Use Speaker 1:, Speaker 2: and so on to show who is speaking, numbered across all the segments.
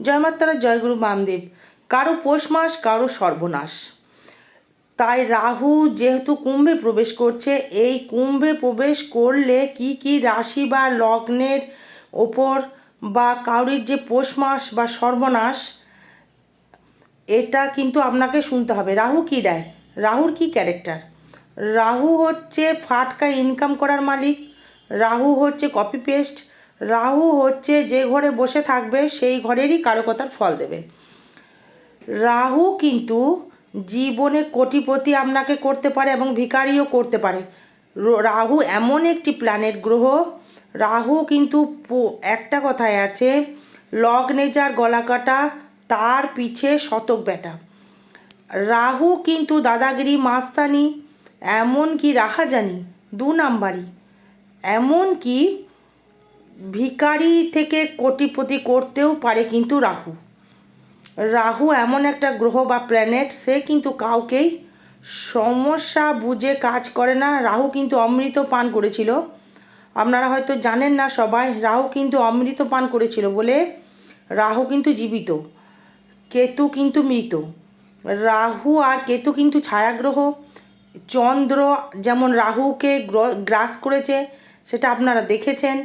Speaker 1: জয় মাতারা জয়গুরু বামদেব কারও পৌষ মাস কারও সর্বনাশ। তাই রাহু যেহেতু কুম্ভে প্রবেশ করছে, এই কুম্ভে প্রবেশ করলে কি কি রাশি বা লগ্নের ওপর বা কারোর যে পৌষ মাস বা সর্বনাশ, এটা কিন্তু আপনাকে শুনতে হবে। রাহু কি দেয়? রাহুর কি ক্যারেক্টার? রাহু হচ্ছে ফাটকা ইনকাম করার মালিক। রাহু হচ্ছে কপি পেস্ট রাহু হচ্ছে যে ঘরে বসে থাকবে, সেই ঘরেরই কারকতার ফল দেবে। রাহু কিন্তু জীবনে কোটিপতি আপনাকে করতে পারে এবং ভিখারিও করতে পারে। রাহু এমন একটি প্ল্যানেট গ্রহ। রাহু কিন্তু একটা কথায় আছে, লগ্নে যার গলা কাটা, তার পিছে শতক বেটা রাহু কিন্তু দাদাগিরি মাস্তানি, এমনকি রাহাজানি, দু নাম্বারই। এমনকি ভিখারি থেকে কোটিপতি করতেও পারে কিন্তু রাহু। রাহু এমন একটা গ্রহ বা প্ল্যানেট সে কিন্তু কাউকেই সমস্যা বুঝে কাজ করে না। রাহু কিন্তু অমৃত পান করেছিল। আপনারা হয়তো জানেন না সবাই, রাহু কিন্তু অমৃত পান করেছিল বলে রাহু কিন্তু জীবিত, কেতু কিন্তু মৃত। রাহু আর কেতু কিন্তু ছায়াগ্রহ। চন্দ্র যেমন রাহুকে গ্রাস করেছে, সেটা আপনারা দেখেছেন।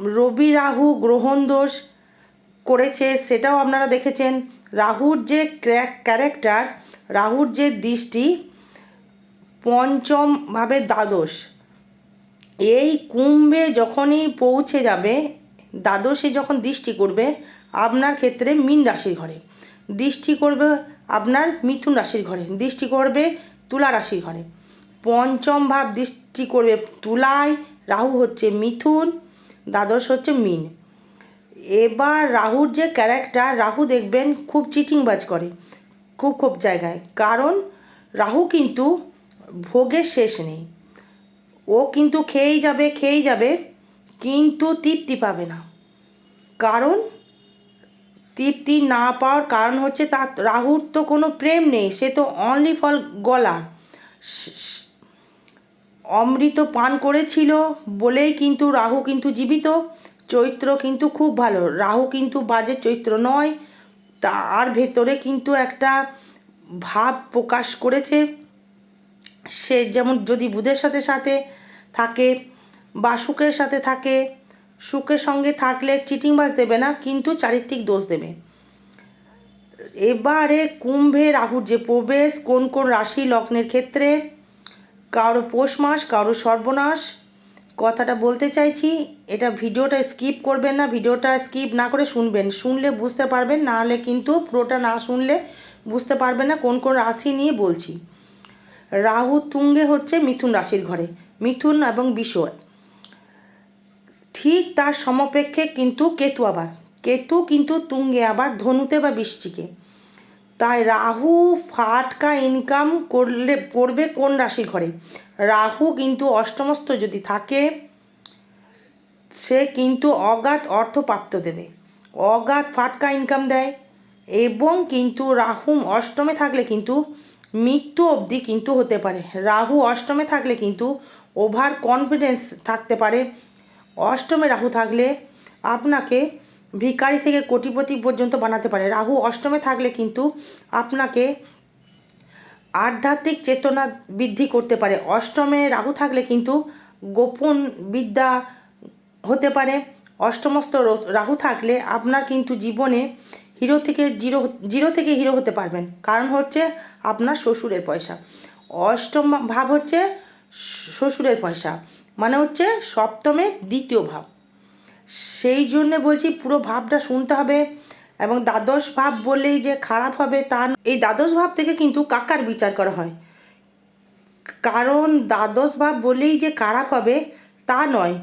Speaker 1: রবি রাহু গ্রহণ দোষ করেছে, সেটাও আপনারা দেখেছেন। রাহুর যে ক্যারেক্টার রাহুর যে দৃষ্টি পঞ্চমভাবে দ্বাদশ। এই কুম্ভে যখনই পৌঁছে যাবে, দ্বাদশে যখন দৃষ্টি করবে, আপনার ক্ষেত্রে মীন রাশির ঘরে। দৃষ্টি করবে আপনার মিথুন রাশির ঘরে। দৃষ্টি করবে তুলা রাশির ঘরে। পঞ্চম ভাব দৃষ্টি করবে তুলায়। রাহু হচ্ছে মিথুন। দ্বাদশ হচ্ছে মীন। এবার রাহুর যে ক্যারেক্টার রাহু দেখবেন খুব চিটিংবাজ করে, খুব খুব জায়গায়। কারণ রাহু কিন্তু ভোগের শেষ নেই। ও কিন্তু খেয়েই যাবে খেয়েই যাবে, কিন্তু তৃপ্তি পাবে না। কারণ তৃপ্তি না পাওয়ার কারণ হচ্ছে তার, রাহুর তো কোনো প্রেম নেই, সে তো অনলি ফল গলা। অমৃত পান করেছিল বলেই কিন্তু রাহু কিন্তু জীবিত। চৈত্র কিন্তু খুব ভালো। রাহু কিন্তু বাজে চৈত্র নয়। তার ভেতরে কিন্তু একটা ভাব প্রকাশ করেছে। সে যেমন যদি বুধের সাথে সাথে থাকে বা সুখের সাথে থাকে, সুখের সঙ্গে থাকলে চিটিংবাজ দেবে না, কিন্তু চারিত্রিক দোষ দেবে। এবারে কুম্ভে রাহুর যে প্রবেশ, কোন কোন রাশি লগ্নের ক্ষেত্রে কারও পৌষ মাস, কারও সর্বনাশ। কথাটা বলতে চাইছি, এটা ভিডিওটা স্কিপ করবেন না, ভিডিওটা স্কিপ না করে শুনবেন। শুনলে বুঝতে পারবেন নাহলে কিন্তু পুরোটা না শুনলে বুঝতে পারবেন না কোন কোন রাশি নিয়ে বলছি। রাহু তুঙ্গে হচ্ছে মিথুন রাশির ঘরে, মিথুন এবং বিষয় ঠিক তার সমপেক্ষে কিন্তু কেতু আবার, কেতু কিন্তু তুঙ্গে আবার ধনুতে বা বৃষ্টিকে। তাই রাহু ফাটকা ইনকাম করলে, করবে কোন রাশির ঘরে? রাহু কিন্তু অষ্টমস্ত যদি থাকে, সে কিন্তু অগাধ অর্থ প্রাপ্ত দেবে। অগাধ ফাটকা ইনকাম দেয় এবং কিন্তু রাহু অষ্টমে থাকলে কিন্তু মৃত্যু অবধি কিন্তু হতে পারে। রাহু অষ্টমে থাকলে কিন্তু ওভার কনফিডেন্স থাকতে পারে। অষ্টমে রাহু থাকলে আপনাকে ভিখারি থেকে কোটিপতি পর্যন্ত বানাতে পারে। রাহু অষ্টমে থাকলে কিন্তু আপনাকে আধ্যাত্মিক চেতনা বৃদ্ধি করতে পারে। অষ্টমে রাহু থাকলে কিন্তু গোপন বিদ্যা হতে পারে। অষ্টমস্ত রাহু থাকলে আপনার কিন্তু জীবনে হিরো থেকে জিরো জিরো থেকে হিরো হতে পারবেন। কারণ হচ্ছে আপনার শ্বশুরের পয়সা। অষ্টম ভাব হচ্ছে শ্বশুরের পয়সা। মানে হচ্ছে সপ্তমের দ্বিতীয় ভাব। সেই জন্যে বলছি পুরো ভাবটা শুনতে হবে এবং দ্বাদশ ভাব বললেই যে খারাপ হবে তা এই দ্বাদশ ভাব থেকে কিন্তু কাকার বিচার করা হয়। কারণ দ্বাদশ ভাব বলেই যে খারাপ হবে তা নয়।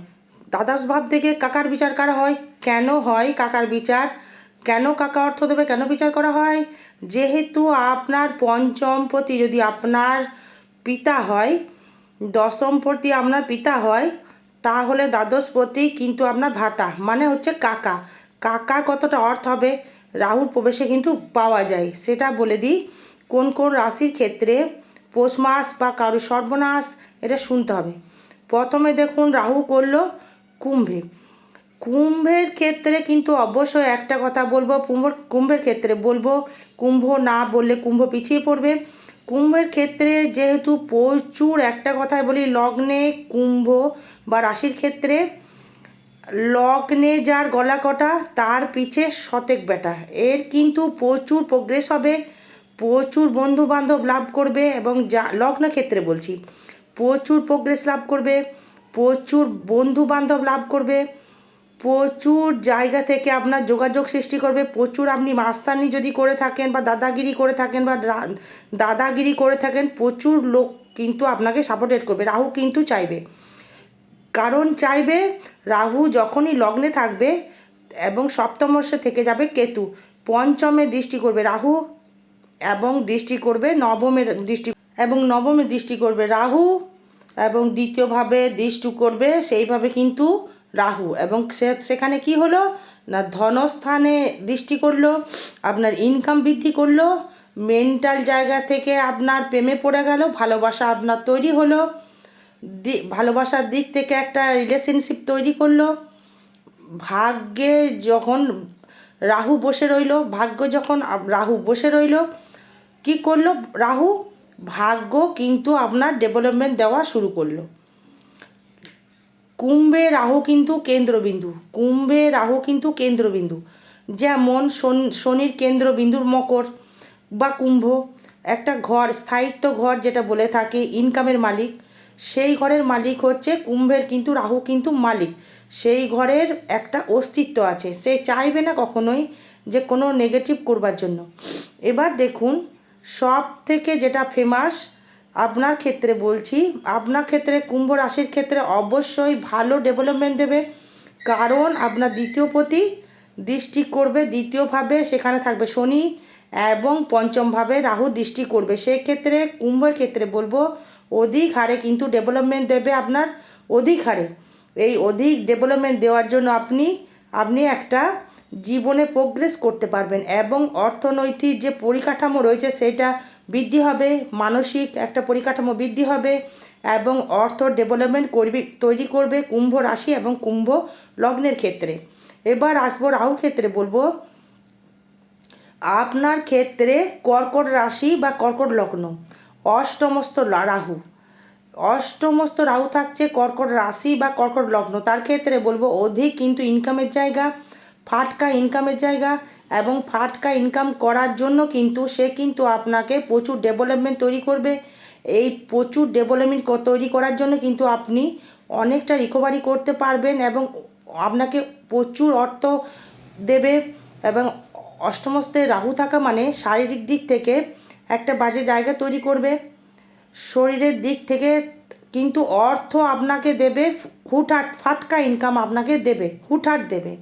Speaker 1: দ্বাদশ ভাব থেকে কাকার বিচার করা হয়। কেন হয় কাকার বিচার? কেন কাকা অর্থ দেবে? কেন বিচার করা হয়? যেহেতু আপনার পঞ্চমপতি যদি আপনার পিতা হয় দশমপতি আপনার পিতা হয় তাহলে দ্বাদশপতি কিন্তু আপনার ভাতা মানে হচ্ছে কাকা। কাকার কতটা অর্থ হবে? রাহুর প্রবেশে কিন্তু পাওয়া যায়। সেটা বলে দিই, কোন কোন রাশির ক্ষেত্রে পৌষ মাস বা কারও সর্বনাশ, এটা শুনতে হবে। প্রথমে দেখুন, রাহু করল কুম্ভে। কুম্ভের ক্ষেত্রে কিন্তু অবশ্যই একটা কথা বলব, কুম্ভ কুম্ভের ক্ষেত্রে বলব, কুম্ভ না বললে কুম্ভ পিছিয়ে পড়বে। কুম্ভের ক্ষেত্রে যেহেতু প্রচুর, একটা কথাই বলি, লগ্নে কুম্ভ বা রাশির ক্ষেত্রে, লগ্নে যার গলা কটা, তার পিছে শতেক বেটা এর কিন্তু প্রচুর প্রোগ্রেস হবে, প্রচুর বন্ধু বান্ধব লাভ করবে এবং যা, লগ্ন ক্ষেত্রে বলছি, প্রচুর প্রোগ্রেস লাভ করবে, প্রচুর বন্ধু বান্ধব লাভ করবে। প্রচুর জায়গা থেকে আপনার যোগাযোগ সৃষ্টি করবে। প্রচুর আপনি মাস্তানি যদি করে থাকেন বা দাদাগিরি করে থাকেন বা দাদাগিরি করে থাকেন, প্রচুর লোক কিন্তু আপনাকে সাপোর্টেড করবে। রাহু কিন্তু চাইবে। কারণ চাইবে, রাহু যখনই লগ্নে থাকবে এবং সপ্তমর্ষে থেকে যাবে কেতু। পঞ্চমে দৃষ্টি করবে রাহু এবং দৃষ্টি করবে নবমের দৃষ্টি এবং নবমে দৃষ্টি করবে রাহু এবং দ্বিতীয়ভাবে দৃষ্টি করবে, সেইভাবে কিন্তু রাহু এবং সে- সেখানে কি হলো? না ধনস্থানে দৃষ্টি করল, আপনার ইনকাম বৃদ্ধি করল মেন্টাল জায়গা থেকে আপনার প্রেমে পড়ে গেল, ভালোবাসা আপনার তৈরি হলো ভালোবাসার দিক থেকে একটা রিলেশনশিপ তৈরি করল। ভাগ্যে যখন রাহু বসে রইল, ভাগ্য যখন রাহু বসে রইল, কি করল রাহু? ভাগ্য কিন্তু আপনার ডেভেলপমেন্ট দেওয়া শুরু করল। কুম্ভে রাহু কিন্তু কেন্দ্রবিন্দু, কুম্ভে রাহু কিন্তু কেন্দ্রবিন্দু। যেমন শন- শনির কেন্দ্রবিন্দুর মকর বা কুম্ভ, একটা ঘর, স্থায়িত্ব ঘর যেটা বলে থাকে ইনকামের মালিক, সেই ঘরের মালিক হচ্ছে কুম্ভের কিন্তু রাহু কিন্তু মালিক। সেই ঘরের একটা অস্তিত্ব আছে, সে চাইবে না কখনোই যে কোনো নেগেটিভ করবার জন্য। এবার দেখুন সব থেকে যেটা ফেমাস আপনার ক্ষেত্রে বলছি, আপনার ক্ষেত্রে কুম্ভ রাশির ক্ষেত্রে অবশ্যই ভালো ডেভেলপমেন্ট দেবে। কারণ আপনার দ্বিতীয় প্রতি দৃষ্টি করবে দ্বিতীয়ভাবে, সেখানে থাকবে শনি এবং পঞ্চমভাবে রাহু দৃষ্টি করবে। সেক্ষেত্রে কুম্ভের ক্ষেত্রে বলব, অধিক হারে কিন্তু ডেভেলপমেন্ট দেবে আপনার, অধিক হারে। এই অধিক ডেভেলপমেন্ট দেওয়ার জন্য আপনি আপনি একটা জীবনে প্রোগ্রেস করতে পারবেন এবং অর্থনৈতিক যে পরিকাঠামো রয়েছে, সেটা বৃদ্ধি হবে, মানসিক একটা পরিকাঠামো বৃদ্ধি হবে এবং অর্থ ডেভেলপমেন্ট করবে, তৈরি করবে কুম্ভ রাশি এবং কুম্ভ লগ্নের ক্ষেত্রে। এবার আসব রাহুর ক্ষেত্রে বলব, আপনার ক্ষেত্রে কর্কট রাশি বা কর্কট লগ্ন অষ্টমস্ত রাহু। অষ্টমস্ত রাহু থাকছে কর্কট রাশি বা কর্কট লগ্ন, তার ক্ষেত্রে বলব অধিক কিন্তু ইনকামের জায়গা, ফাটকা ইনকামের জায়গা এবং ফাটকা ইনকাম করার জন্য কিন্তু সে কিন্তু আপনাকে প্রচুর ডেভেলপমেন্ট তৈরি করবে। এই প্রচুর ডেভেলপমেন্ট তৈরি করার জন্য কিন্তু আপনি অনেকটা রিকভারি করতে পারবেন এবং আপনাকে প্রচুর অর্থ দেবে এবং অষ্টমস্তে রাহু থাকা মানে শারীরিক দিক থেকে একটা বাজে জায়গা তৈরি করবে। শরীরের দিক থেকে কিন্তু অর্থ আপনাকে দেবে হুটহাট ফাটকা ইনকাম আপনাকে দেবে, হুটহাট দেবে।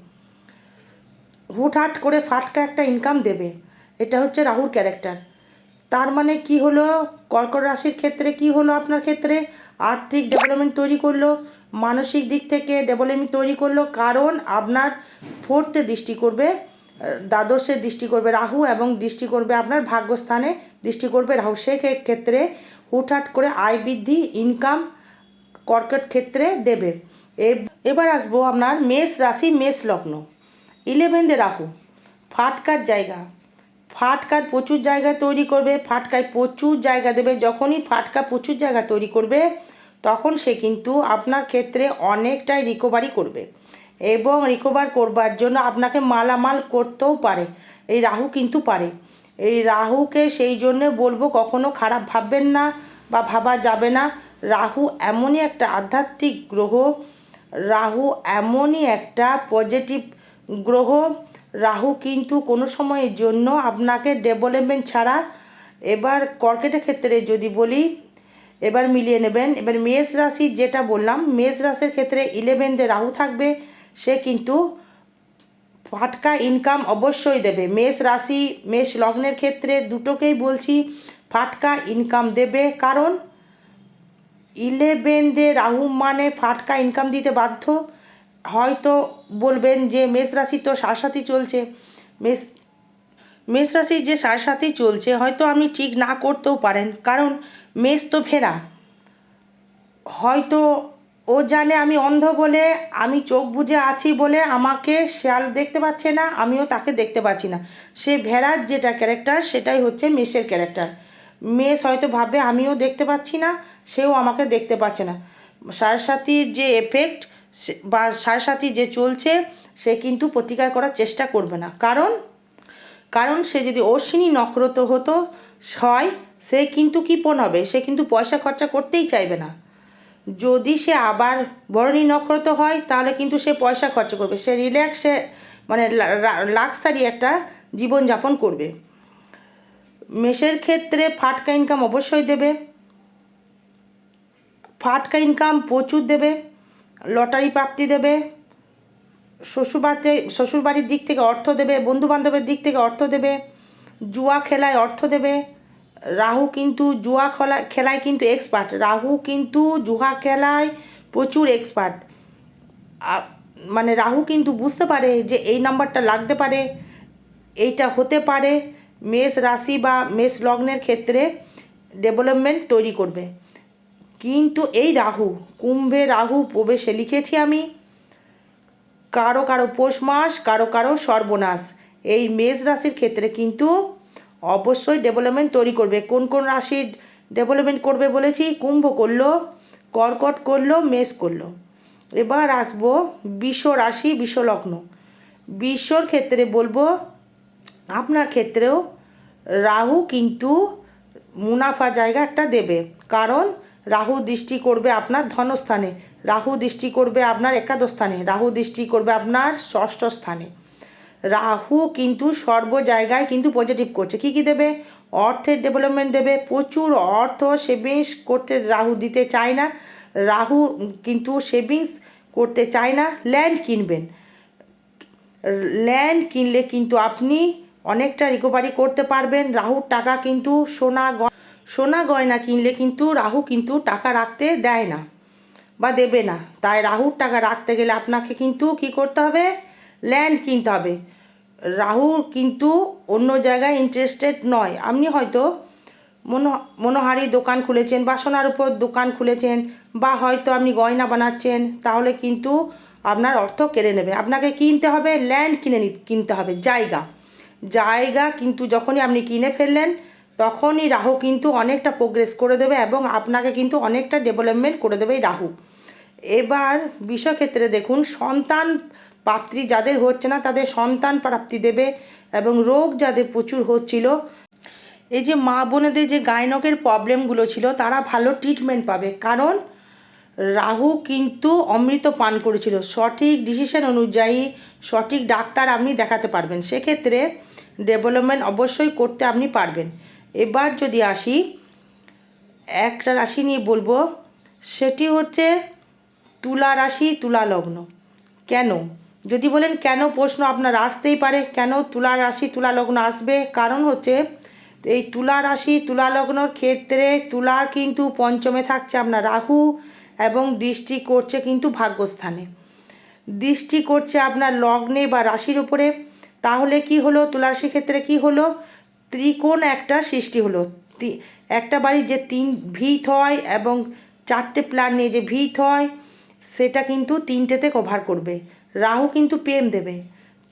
Speaker 1: হুটহাট করে ফাটকা একটা ইনকাম দেবে। এটা হচ্ছে রাহুর ক্যারেক্টার তার মানে কি হলো? কর্কট রাশির ক্ষেত্রে কি হলো আপনার ক্ষেত্রে? আর্থিক ডেভেলপমেন্ট তৈরি করল, মানসিক দিক থেকে ডেভেলপমেন্ট তৈরি করল, কারণ আপনার ফোর্থে দৃষ্টি করবে, দ্বাদশে দৃষ্টি করবে রাহু এবং দৃষ্টি করবে আপনার ভাগ্যস্থানে দৃষ্টি করবে রাহু। ক্ষেত্রে হুটহাট করে আয় বৃদ্ধি ইনকাম কর্কট ক্ষেত্রে দেবে। এব- এবার আসব আপনার মেষ রাশি, মেষ লগ্ন। ইলেভেন্থে রাহু। ফাটকার জায়গা। ফাটকার প্রচুর জায়গা তৈরি করবে, ফাটকায় প্রচুর জায়গা দেবে। যখনই ফাটকা প্রচুর জায়গা তৈরি করবে, তখন সে কিন্তু আপনার ক্ষেত্রে অনেকটাই রিকভারি করবে এবং রিকভার করবার জন্য আপনাকে মালামাল করতেও পারে। এই রাহু কিন্তু পারে। এই রাহুকে সেই জন্য বলব, কখনো খারাপ ভাববেন না বা ভাবা যাবে না। রাহু এমনই একটা আধ্যাত্মিক গ্রহ। রাহু এমনই একটা পজিটিভ গ্রহ রাহু কিন্তু কোনো সময়ের জন্য আপনাকে ডেভেলপমেন্ট ছাড়া এবার কর্কেটের ক্ষেত্রে যদি বলি, এবার মিলিয়ে নেবেন। এবার মেষ রাশি যেটা বললাম, মেষ রাশির ক্ষেত্রে ইলেভেনতে রাহু থাকবে, সে কিন্তু ফাটকা ইনকাম অবশ্যই দেবে। মেষ রাশি, মেষ লগ্নের ক্ষেত্রে দুটোকেই বলছি, ফাটকা ইনকাম দেবে। কারণ ইলেভেন দে রাহু মানে ফাটকা ইনকাম দিতে বাধ্য। হয়তো বলবেন যে মেষ রাশি তো সারসাথী চলছে। মেষ মেষ রাশি যে সারসাথী চলছে, হয়তো আপনি ঠিক না করতেও পারেন। কারণ মেষ তো ফেরা। হয়তো ও জানে আমি অন্ধ বলে, আমি চোখ বুজে আছি বলে আমাকে শেয়াল দেখতে পাচ্ছে না, আমিও তাকে দেখতে পাচ্ছি না। সে ভেড়ার যেটা ক্যারেক্টার সেটাই হচ্ছে মেষের ক্যারেক্টার মেষ হয়তো ভাববে আমিও দেখতে পাচ্ছি না, সেও আমাকে দেখতে পাচ্ছে না। সারসাথীর যে এফেক্ট বা সারসাথী যে চলছে, সে কিন্তু প্রতিকার করার চেষ্টা করবে না। কারণ কারণ সে যদি অশ্বিনী নক্ষত্র হতো, হয়, সে কিন্তু কৃপণ হবে? সে কিন্তু পয়সা খরচা করতেই চাইবে না। যদি সে আবার বরণী নক্ষত্র হয়, তাহলে কিন্তু সে পয়সা খরচা করবে। সে রিল্যাক্সে মানে লাক্সারি একটা জীবনযাপন করবে। মেষের ক্ষেত্রে ফাটকা ইনকাম অবশ্যই দেবে। ফাটকা ইনকাম প্রচুর দেবে। লটারি প্রাপ্তি দেবে, শ্বশুরবাড়িতে, শ্বশুরবাড়ির দিক থেকে অর্থ দেবে বন্ধু বান্ধবের দিক থেকে অর্থ দেবে, জুয়া খেলায় অর্থ দেবে। রাহু কিন্তু জুয়া খেলা, খেলায় কিন্তু এক্সপার্ট রাহু কিন্তু জুয়া খেলায় প্রচুর এক্সপার্ট মানে রাহু কিন্তু বুঝতে পারে যে এই নাম্বারটা লাগতে পারে, এইটা হতে পারে, মেষ রাশি বা মেষ লগ্নের ক্ষেত্রে ডেভেলপমেন্ট তৈরি করবে। কিন্তু এই রাহু, কুম্ভে রাহু প্রবেশে লিখেছি আমি, কারও কারও পৌষ মাস, কারও কারও সর্বনাশ। এই মেষ রাশির ক্ষেত্রে কিন্তু অবশ্যই ডেভেলপমেন্ট তৈরি করবে। কোন কোন রাশির ডেভেলপমেন্ট করবে বলেছি? কুম্ভ করল, কর্কট করল, মেষ করল। এবার আসব বিশ্ব রাশি বিশ্বলগ্ন বিশ্বর ক্ষেত্রে বলব, আপনার ক্ষেত্রেও রাহু কিন্তু মুনাফা জায়গা একটা দেবে। কারণ রাহু দৃষ্টি করবে আপনার ধনস্থানে। রাহু দৃষ্টি করবে আপনার একাদশ স্থানে রাহু দৃষ্টি করবে আপনার ষষ্ঠ স্থানে রাহু কিন্তু সর্ব জায়গায় কিন্তু পজিটিভ করছে। কী কী দেবে? অর্থের ডেভেলপমেন্ট দেবে। প্রচুর অর্থ সেভিংস করতে রাহু দিতে চায় না। রাহু কিন্তু সেভিংস করতে চায় না। ল্যান্ড কিনবেন। ল্যান্ড কিনলে কিন্তু আপনি অনেকটা রিকভারি করতে পারবেন। রাহুর টাকা কিন্তু সোনা সোনা গয়না কিনলে কিন্তু রাহু কিন্তু টাকা রাখতে দেয় না বা দেবে না। তাই রাহুর টাকা রাখতে গেলে আপনাকে কিন্তু কি করতে হবে? ল্যান্ড কিনতে হবে। রাহু কিন্তু অন্য জায়গায় ইন্টারেস্টেড নয়। আপনি হয়তো মনো, মনোহারি দোকান খুলেছেন বাসনার উপর দোকান খুলেছেন বা হয়তো আপনি গয়না বানাচ্ছেন, তাহলে কিন্তু আপনার অর্থ কেড়ে নেবে। আপনাকে কিনতে হবে, ল্যান্ড কিনে কিনতে হবে, জায়গা। জায়গা কিন্তু যখনই আপনি কিনে ফেললেন তখনই রাহু কিন্তু অনেকটা প্রোগ্রেস করে দেবে এবং আপনাকে কিন্তু অনেকটা ডেভেলপমেন্ট করে দেবে এই রাহু। এবার বিষয়ক্ষেত্রে দেখুন, সন্তান প্রাপ্তি যাদের হচ্ছে না, তাদের সন্তান প্রাপ্তি দেবে এবং রোগ যাদের প্রচুর হচ্ছিল, এই যে মা বোনেদের যে গায়নকের প্রবলেমগুলো ছিল, তারা ভালো ট্রিটমেন্ট পাবে। কারণ রাহু কিন্তু অমৃত পান করেছিল। সঠিক ডিসিশন অনুযায়ী সঠিক ডাক্তার আপনি দেখাতে পারবেন। সেক্ষেত্রে ডেভেলপমেন্ট অবশ্যই করতে আপনি পারবেন। এবার যদি আসি, একটা রাশি নিয়ে বলব, সেটি হচ্ছে তুলা রাশি, তুলা লগ্ন। কেন? যদি বলেন কেন প্রশ্ন আপনার আসতেই পারে, কেন তুলা রাশি, তুলা লগ্ন আসবে? কারণ হচ্ছে, এই তুলা রাশি, তুলা লগ্নর ক্ষেত্রে তুলার কিন্তু পঞ্চমে থাকছে আপনার রাহু এবং দৃষ্টি করছে কিন্তু ভাগ্যস্থানে। দৃষ্টি করছে আপনার লগ্নে বা রাশির উপরে। তাহলে কি হলো? তুলারাশির ক্ষেত্রে কি হলো? ত্রিকোণ একটা সৃষ্টি হলো। একটা বাড়ির যে তিন ভিত হয় এবং চারটে প্ল্যান নিয়ে যে ভিত হয়, সেটা কিন্তু তিনটেতে কভার করবে। রাহু কিন্তু প্রেম দেবে।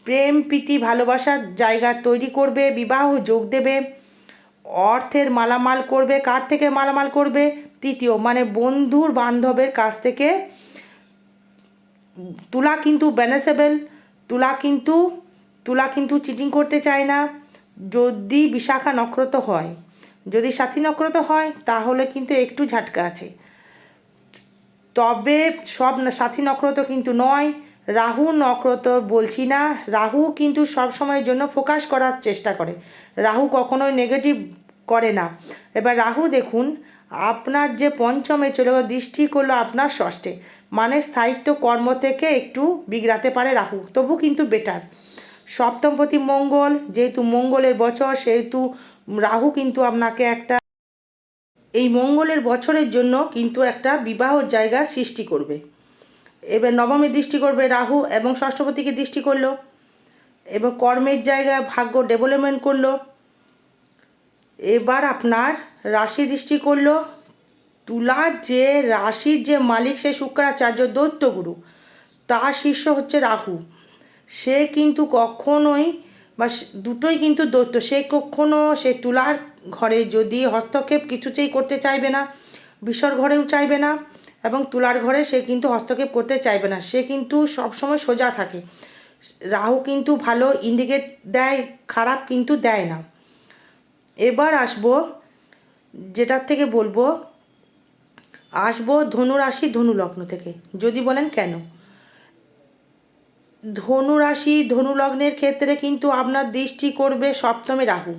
Speaker 1: প্রেম, প্রীতি ভালোবাসার জায়গা তৈরি করবে, বিবাহ যোগ দেবে, অর্থের মালামাল করবে, কার থেকে মালামাল করবে? তৃতীয় মানে বন্ধুর বান্ধবের কাছ থেকে। তুলা কিন্তু ব্যানেসেবেল তুলা কিন্তু তুলা কিন্তু চিটিং করতে চায় না। যদি বিশাখা নক্ষত্র হয়, যদি সাথী নক্ষত্র হয়, তাহলে কিন্তু একটু ঝাটকা আছে। তবে সব সাথী নক্ষত্র কিন্তু নয়, রাহু নক্ষত্র বলছি না, রাহু কিন্তু সব সময়ের জন্য ফোকাস করার চেষ্টা করে। রাহু কখনোই নেগেটিভ করে না। এবার রাহু দেখুন, আপনার যে পঞ্চমে চলে গেল, দৃষ্টি করল আপনার ষষ্ঠে। মানে স্থায়িত্ব কর্ম থেকে একটু বিগড়াতে পারে রাহু, তবু কিন্তু বেটার সপ্তমপতি মঙ্গল, যেহেতু মঙ্গলের বছর, সেহেতু রাহু কিন্তু আপনাকে একটা এই মঙ্গলের বছরের জন্য কিন্তু একটা বিবাহ জায়গা সৃষ্টি করবে। এবার নবমী দৃষ্টি করবে রাহু এবং ষষ্ঠপতিকে দৃষ্টি করল। এবং কর্মের জায়গায় ভাগ্য ডেভেলপমেন্ট করল। এবার আপনার রাশি দৃষ্টি করল। তুলার যে রাশির যে মালিক, সে শুক্রাচার্য দৈত্যগুরু তার শিষ্য হচ্ছে রাহু। সে কিন্তু কখনোই বা দুটোই কিন্তু দৈত্য। সে কখনো সে তুলার ঘরে যদি হস্তক্ষেপ কিছুতেই করতে চাইবে না বিষর ঘরেও চাইবে না, এবং তুলার ঘরে সে কিন্তু হস্তক্ষেপ করতে চাইবে না, সে কিন্তু সবসময় সোজা থাকে। রাহু কিন্তু ভালো ইন্ডিকেট দেয়, খারাপ কিন্তু দেয় না। এবার আসব, যেটার থেকে বলব, আসব ধনু রাশি ধনু লগ্ন থেকে। যদি বলেন কেন? ধনু রাশি, ধনু লগ্নের ক্ষেত্রে কিন্তু আপনার দৃষ্টি করবে সপ্তমে রাহু।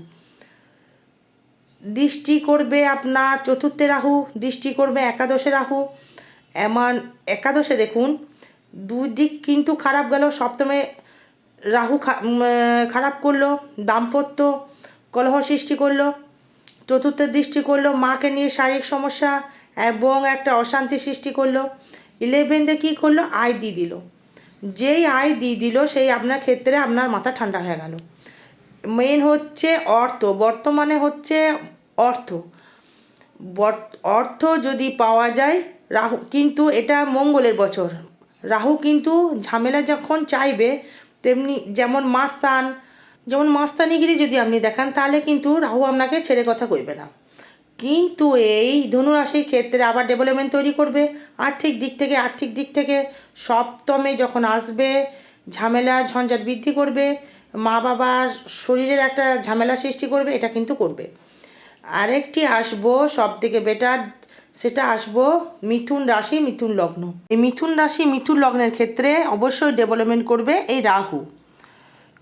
Speaker 1: দৃষ্টি করবে আপনার চতুর্থে রাহু, দৃষ্টি করবে একাদশে রাহু। এমন একাদশে দেখুন, দুই দিক কিন্তু খারাপ গেল, সপ্তমে রাহু খারাপ করল, দাম্পত্য কলহ সৃষ্টি করল চতুর্থের দৃষ্টি করল, মাকে নিয়ে শারীরিক সমস্যা এবং একটা অশান্তি সৃষ্টি করল। ইলেভেনতে কী করল? আয় দিয়ে দিল। যেই আয় দিয়ে দিল, সেই আপনার ক্ষেত্রে আপনার মাথা ঠান্ডা হয়ে গেল। মেন হচ্ছে অর্থ, বর্তমানে হচ্ছে অর্থ। অর্থ যদি পাওয়া যায়, রাহু, কিন্তু এটা মঙ্গলের বছর। রাহু কিন্তু ঝামেলা যখন চাইবে, তেমনি যেমন মাস্তান যেমন মাস্তানিগিরি যদি আপনি দেখান, তাহলে কিন্তু রাহু আপনাকে ছেড়ে কথা কইবে না। কিন্তু এই ধনুরাশির ক্ষেত্রে আবার ডেভেলপমেন্ট তৈরি করবে। আর্থিক দিক থেকে, আর্থিক দিক থেকে সপ্তমে যখন আসবে, ঝামেলা, ঝঞ্ঝাট বৃদ্ধি করবে, মা বাবার শরীরের একটা ঝামেলা সৃষ্টি করবে, এটা কিন্তু করবে। আরেকটি আসব সব থেকে বেটার সেটা আসব মিথুন রাশি, মিথুন লগ্ন। এই মিথুন রাশি, মিথুন লগ্নের ক্ষেত্রে অবশ্যই ডেভেলপমেন্ট করবে এই রাহু।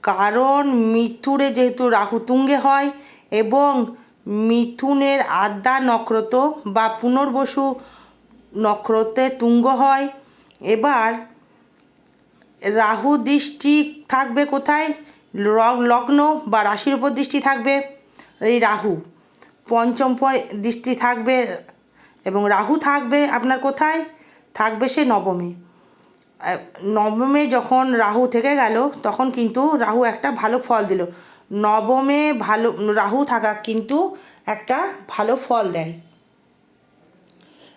Speaker 1: কারণ মিথুরে যেহেতু রাহু তুঙ্গে হয় এবং মিথুনের আদ্যা নক্ষত্র বা পুনর্বসু নক্ষত্রে তুঙ্গ হয়। এবার রাহু দৃষ্টি থাকবে কোথায়? লগ্ন বা রাশির উপর দৃষ্টি থাকবে। এই রাহু পঞ্চম দৃষ্টি থাকবে এবং রাহু থাকবে আপনার কোথায়? থাকবে সে নবমে। নবমে যখন রাহু থেকে গেল, তখন কিন্তু রাহু একটা ভালো ফল দিল। নবমে ভালো, রাহু থাকা কিন্তু একটা ভালো ফল দেয়।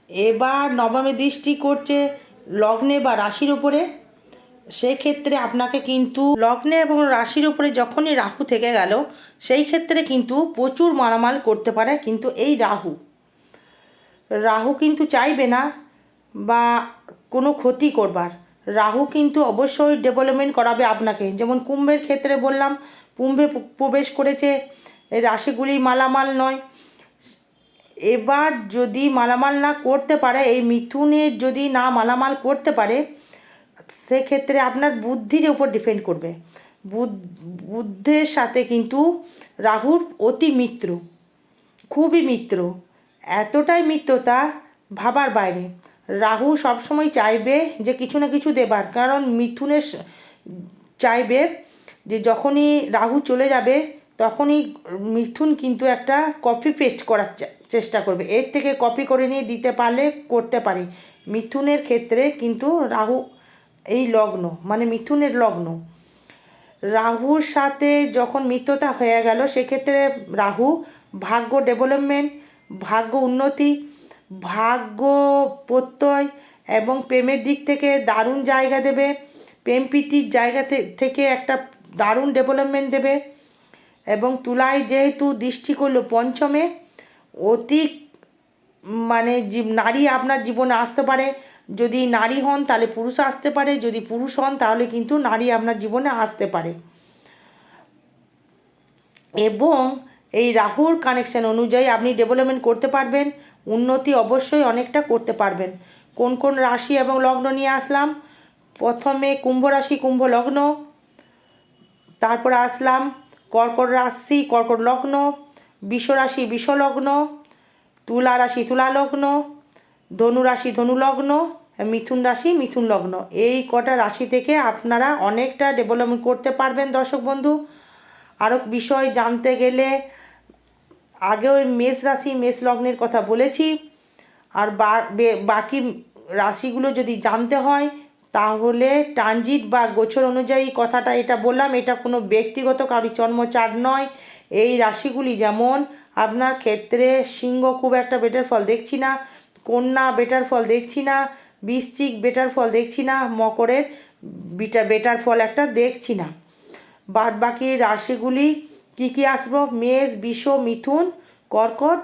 Speaker 1: এবার নবমে দৃষ্টি করছে লগ্নে বা রাশির উপরে। সেক্ষেত্রে আপনাকে কিন্তু লগ্নে এবং রাশির উপরে যখনই রাহু থেকে গেল, সেই ক্ষেত্রে কিন্তু প্রচুর মারামাল করতে পারে কিন্তু এই রাহু। রাহু কিন্তু চাইবে না বা কোনো ক্ষতি করবার। রাহু কিন্তু অবশ্যই ডেভেলপমেন্ট করাবে আপনাকে। যেমন কুম্ভের ক্ষেত্রে বললাম কুম্ভে প্রবেশ করেছে রাশিগুলি মালামাল নয়। এবার যদি মালামাল না করতে পারে, এই মিথুনের যদি না মালামাল করতে পারে, সেক্ষেত্রে আপনার বুদ্ধির উপর ডিপেন্ড করবে। বুদ্ধের সাথে কিন্তু রাহুর অতি মিত্র, খুবই মিত্র। এতটাই মিত্রতা ভাবার বাইরে। রাহু সবসময় চাইবে যে কিছু না কিছু দেবার, কারণ মিথুনের চাইবে যে যখনই রাহু চলে যাবে, তখনই মিথুন কিন্তু একটা কপি পেস্ট করার চেষ্টা করবে। এর থেকে কপি করে নিয়ে দিতে পারলে, করতে পারে। মিথুনের ক্ষেত্রে কিন্তু রাহু এই লগ্ন মানে মিথুনের লগ্ন। রাহুর সাথে যখন মিত্রতা হয়ে গেল, সেক্ষেত্রে রাহু ভাগ্য ডেভেলপমেন্ট ভাগ্য উন্নতি, ভাগ্য প্রত্যয় এবং প্রেমের দিক থেকে দারুণ জায়গা দেবে। প্রেম প্রীতির জায়গা থেকে একটা দারুণ ডেভেলপমেন্ট দেবে এবং তুলায় যেহেতু দৃষ্টি করল পঞ্চমে, অতি মানে নারী আপনার জীবনে আসতে পারে। যদি নারী হন তাহলে পুরুষ আসতে পারে, যদি পুরুষ হন তাহলে কিন্তু নারী আপনার জীবনে আসতে পারে। এবং এই রাহুর কানেকশন অনুযায়ী আপনি ডেভেলপমেন্ট করতে পারবেন, উন্নতি অবশ্যই অনেকটা করতে পারবেন। কোন কোন রাশি এবং লগ্ন নিয়ে আসলাম? প্রথমে কুম্ভ রাশি, কুম্ভ লগ্ন তারপরে আসলাম, কর্কট রাশি, কর্কট লগ্ন, বিষ রাশি, বিষ লগ্ন, তুলা রাশি, তুলা লগ্ন, ধনু রাশি, ধনু লগ্ন, মিথুন রাশি, মিথুন লগ্ন। এই কটা রাশি থেকে আপনারা অনেকটা ডেভেলপমেন্ট করতে পারবেন, দর্শক বন্ধু। আরও বিষয় জানতে গেলে আগেও মেষ রাশি, মেষ লগ্নের কথা বলেছি। আর বাকি রাশিগুলো যদি জানতে হয় তাহলে ট্রানজিট বা গোচর অনুযায়ী কথাটা এটা বললাম, এটা কোনো ব্যক্তিগত কারোর জন্মচার নয়। এই রাশিগুলি যেমন আপনার ক্ষেত্রে সিংহ খুব একটা বেটার ফল দেখছি না, কন্যা বেটার ফল দেখছি না, বৃশ্চিক বেটার ফল দেখছি না, মকরের বিটা বেটার ফল একটা দেখছি না। বাদ বাকি রাশিগুলি কী কী আসব? মেষ, বিষ, মিথুন, কর্কট,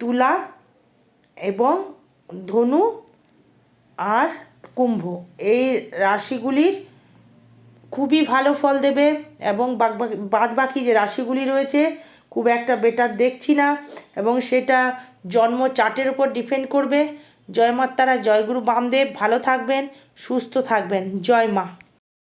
Speaker 1: তুলা এবং ধনু আর কুম্ভ। এই রাশিগুলির খুবই ভালো ফল দেবে এবং বাদ বাকি যে রাশিগুলি রয়েছে, খুব একটা বেটার দেখছি না এবং সেটা জন্ম চার্টের উপর ডিপেন্ড করবে। জয় মাতারা জয়গুরু বামদেব, ভালো থাকবেন, সুস্থ থাকবেন। জয় মা।